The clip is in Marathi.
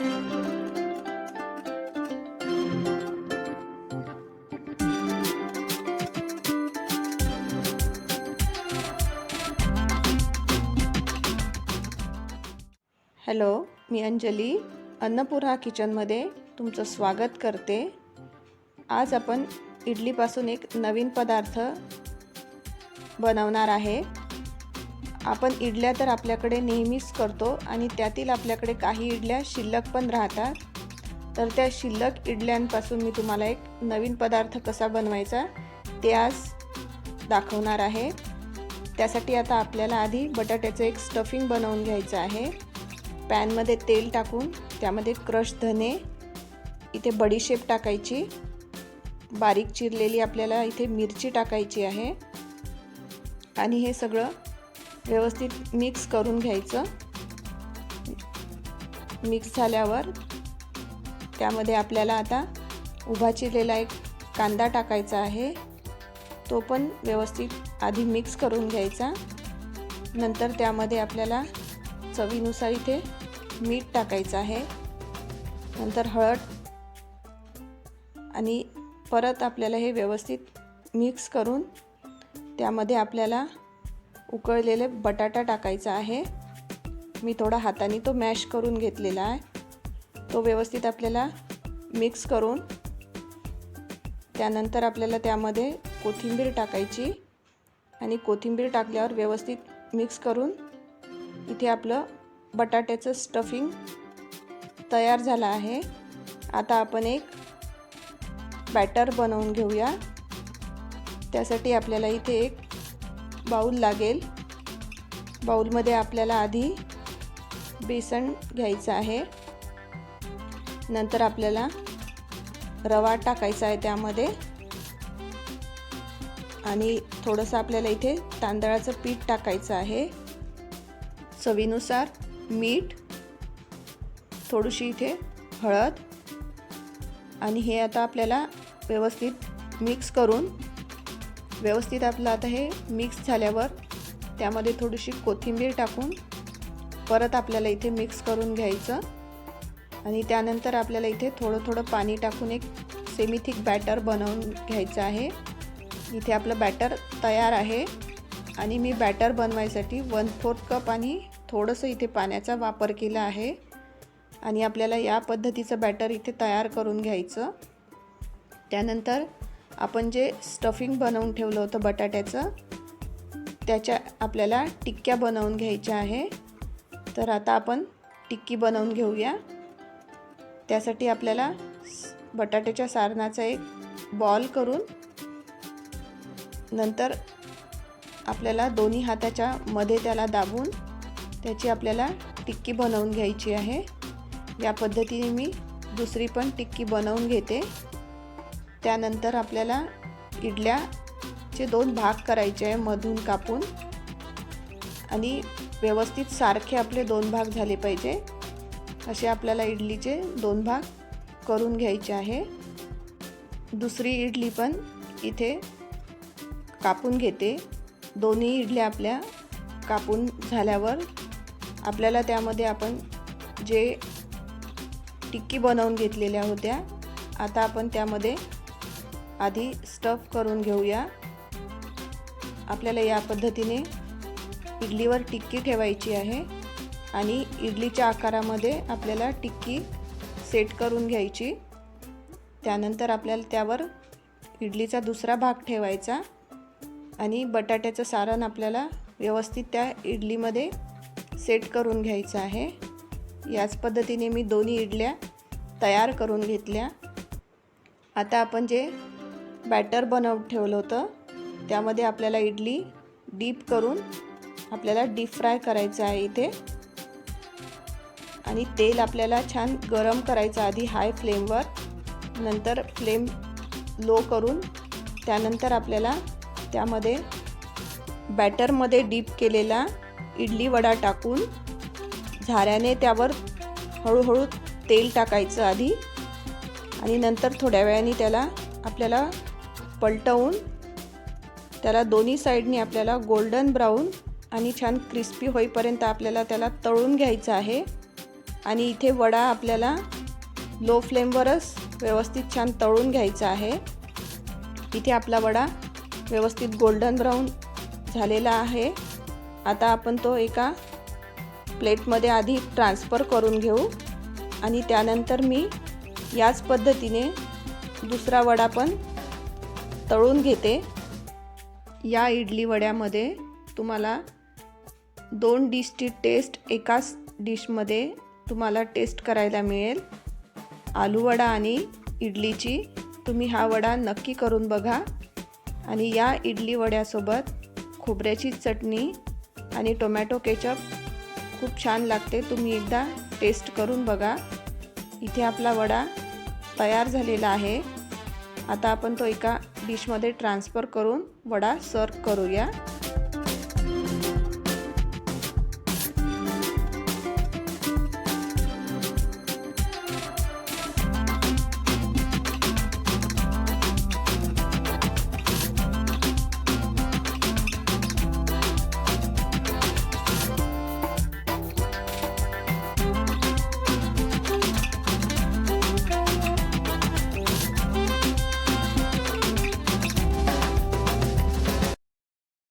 हॅलो मी अंजली अन्नपूर्णा किचनमध्ये तुमचं स्वागत करते. आज आपण इडलीपासून एक नवीन पदार्थ बनवणार आहे. आपण इडल्या तर आपल्याकडे नेहमीच करतो आणि त्यातील आपल्याकडे काही इडल्या शिल्लक पण राहतात. तर त्या शिल्लक इडल्यांपासून मी तुम्हाला एक नवीन पदार्थ कसा बनवायचा ते आज दाखवणार आहे. त्यासाठी आता आपल्याला आधी बटाट्याचं एक स्टफिंग बनवून घ्यायचं आहे. पॅनमध्ये तेल टाकून त्यामध्ये क्रश धने इथे बडीशेप टाकायची. बारीक चिरलेली आपल्याला इथे मिरची टाकायची आहे. आणि हे सगळं व्यवस्थित मिक्स करून घ्यायचं. मिक्स झाल्यावर त्यामध्ये आपल्याला आता उभा चिरलेला एक कांदा टाकायचा आहे. तो पण व्यवस्थित आधी मिक्स करून घ्यायचा. नंतर त्यामध्ये आपल्याला चवीनुसार इथे मीठ टाकायचं आहे. नंतर हळद आणि परत आपल्याला हे व्यवस्थित मिक्स करून त्यामध्ये आपल्याला उकळलेले बटाटा टाकायचा आहे. मी थोडा हाताने तो मॅश करून घेतलेला आहे. तो व्यवस्थित आपल्याला मिक्स करून त्यानंतर आपल्याला त्यामध्ये कोथिंबीर टाकायची आणि कोथिंबीर टाकल्यावर व्यवस्थित मिक्स करून इथे आपलं बटाट्याचं स्टफिंग तयार झालं आहे. आता आपण एक बॅटर बनवून घेऊया. त्यासाठी आपल्याला इथे एक बाऊल लागेल. बाऊलमध्ये आपल्याला आधी बेसन घ्यायचं आहे. नंतर आपल्याला रवा टाकायचा आहे त्यामध्ये. आणि थोडंसं आपल्याला इथे तांदळाचं पीठ टाकायचं आहे. चवीनुसार मीठ थोडीशी इथे हळद. आणि हे आता आपल्याला व्यवस्थित मिक्स करून व्यवस्थित आपलं आता हे मिक्स झाल्यावर त्यामध्ये थोडीशी कोथिंबीर टाकून परत आपल्याला इथे मिक्स करून घ्यायचं. आणि त्यानंतर आपल्याला इथे थोडं थोडं पाणी टाकून एक सेमिथिक बॅटर बनवून घ्यायचं आहे. इथे आपलं बॅटर तयार आहे. आणि मी बॅटर बनवायसाठी वन फोर्थ कप आणि थोडंसं इथे पाण्याचा वापर केला आहे. आणि आपल्याला या पद्धतीचं बॅटर इथे तयार करून घ्यायचं. त्यानंतर आपण जे स्टफिंग बनवून ठेवलं होतं बटाट्याचं त्याच्या आपल्याला टिक्क्या बनवून घ्यायच्या आहे. तर आता आपण टिक्की बनवून घेऊया. त्यासाठी आपल्याला बटाट्याच्या सारणाचा एक बॉल करून नंतर आपल्याला दोन्ही हाताच्या मध्ये त्याला दाबून त्याची आपल्याला टिक्की बनवून घ्यायची आहे. या पद्धतीने मी दुसरी पण टिक्की बनवून घेते. त्यानंतर आपल्याला इडल्याचे दोन भाग करायचे आहे मधून कापून. आणि व्यवस्थित सारखे आपले दोन भाग झाले पाहिजे. असे आपल्याला इडलीचे दोन भाग करून घ्यायचे आहे. दुसरी इडली पण इथे कापून घेते. दोन्ही इडल्या आपल्या कापून झाल्यावर आपल्याला त्यामध्ये आपण जे टिक्की बनवून घेतलेल्या होत्या आता आपण त्यामध्ये आधी स्टफ करून घेऊया. आपल्याला या पद्धतीने इडलीवर टिक्की ठेवायची आहे आणि इडलीच्या आकारामध्ये आपल्याला टिक्की सेट करून घ्यायची. त्यानंतर आपल्याला त्यावर इडलीचा दुसरा भाग ठेवायचा आणि बटाट्याचं सारण आपल्याला व्यवस्थित त्या इडलीमध्ये सेट करून घ्यायचं आहे. याच पद्धतीने मी दोन्ही इडल्या तयार करून घेतल्या. आता आपण जे बॅटर बनवून ठेवलं होतं. त्यामध्ये आपल्याला इडली डीप करून आपल्याला डीप फ्राय करायचं आहे इथे. आणि तेल आपल्याला छान गरम करायचं आधी हाय फ्लेमवर. नंतर फ्लेम लो करून त्यानंतर आपल्याला त्यामध्ये बॅटरमध्ये डीप केलेला इडली वडा टाकून झाऱ्याने त्यावर हळूहळू तेल टाकायचं आधी. आणि नंतर थोड्या वेळाने त्याला आपल्याला पलटवून त्याला दोन्ही साईडनी आपल्याला गोल्डन ब्राऊन आणि छान क्रिस्पी होईपर्यंत आपल्याला त्याला तळून घ्यायचं आहे. आणि इथे वडा आपल्याला लो फ्लेमवरच व्यवस्थित छान तळून घ्यायचा आहे. इथे आपला वडा व्यवस्थित गोल्डन ब्राऊन झालेला आहे. आता आपण तो एका प्लेटमध्ये आधी ट्रान्सफर करून घेऊ. आणि त्यानंतर मी याच पद्धतीने दुसरा वडा पण तळून घेते. या इडली वड्यामध्ये तुम्हाला दोन डिशची टेस्ट एकाच डिशमध्ये तुम्हाला टेस्ट करायला मिळेल. आलू वडा आणि इडलीची तुम्ही हा वडा नक्की करून बघा. आणि या इडली वड्यासोबत खोबऱ्याची चटणी आणि टोमॅटो केचप खूप छान लागते. तुम्ही एकदा टेस्ट करून बघा. इथे आपला वडा तयार झालेला आहे. आता आपण तो एका डिशमध्ये ट्रान्सफर करून वडा सर्व करूया.